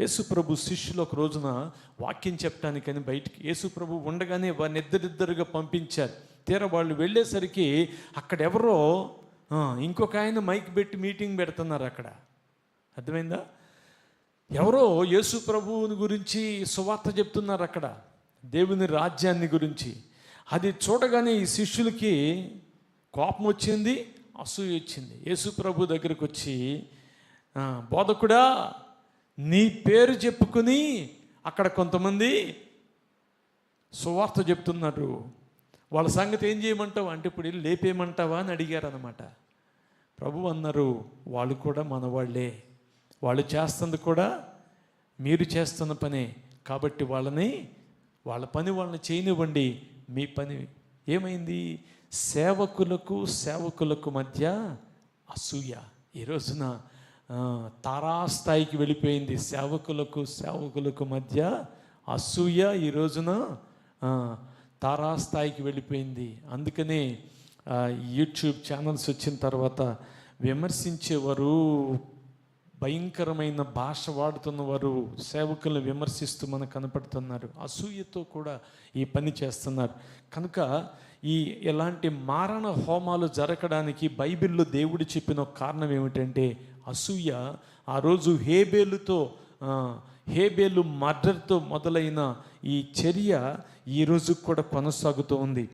యేసుప్రభు శిష్యులు ఒక రోజున వాక్యం చెప్పడానికని బయటికి యేసుప్రభు ఉండగానే వారిని ఇద్దరిద్దరుగా పంపించారు. తీరా వాళ్ళు వెళ్ళేసరికి అక్కడెవరో ఇంకొక ఆయన మైక్ పెట్టి మీటింగ్ పెడుతున్నారు అక్కడ. అర్థమైందా? ఎవరో యేసు ప్రభువుని గురించి సువార్త చెప్తున్నారు అక్కడ దేవుని రాజ్యాన్ని గురించి. అది చూడగానే ఈ శిష్యులకి కోపం వచ్చింది అసూయ వచ్చింది. యేసు ప్రభు దగ్గరకు వచ్చి బోధకుడా నీ పేరు చెప్పుకుని అక్కడ కొంతమంది సువార్త చెప్తున్నారు. వాళ్ళ సంగతి ఏం చేయమంటావు? అంటే ఇప్పుడు వెళ్ళి లేపేయమంటావా అని అడిగారు అనమాట ప్రభు అన్నారు వాళ్ళు కూడా మనవాళ్ళే. వాళ్ళు చేస్తుంది కూడా మీరు చేస్తున్న పనే. కాబట్టి వాళ్ళని వాళ్ళ పని వాళ్ళని చేయనివ్వండి. మీ పని ఏమైంది? సేవకులకు సేవకులకు మధ్య అసూయ. ఈ రోజున తారాస్థాయికి వెళ్ళిపోయింది సేవకులకు సేవకులకు మధ్య అసూయ ఈ రోజున తారాస్థాయికి వెళ్ళిపోయింది. అందుకనే యూట్యూబ్ ఛానల్స్ వచ్చిన తర్వాత విమర్శించేవారు భయంకరమైన భాష వాడుతున్న వారు సేవకులను విమర్శిస్తూ మనకు కనపడుతున్నారు. అసూయతో కూడా ఈ పని చేస్తున్నారు. కనుక ఈ ఎలాంటి మారణ హోమాలు జరగడానికి బైబిల్లో దేవుడు చెప్పిన కారణం ఏమిటంటే అసూయ ఆ రోజు హేబేలుతో హేబేలు మర్డర్తో మొదలైన ఈ చర్య ఈ కూడా కొనసాగుతూ ఉంది.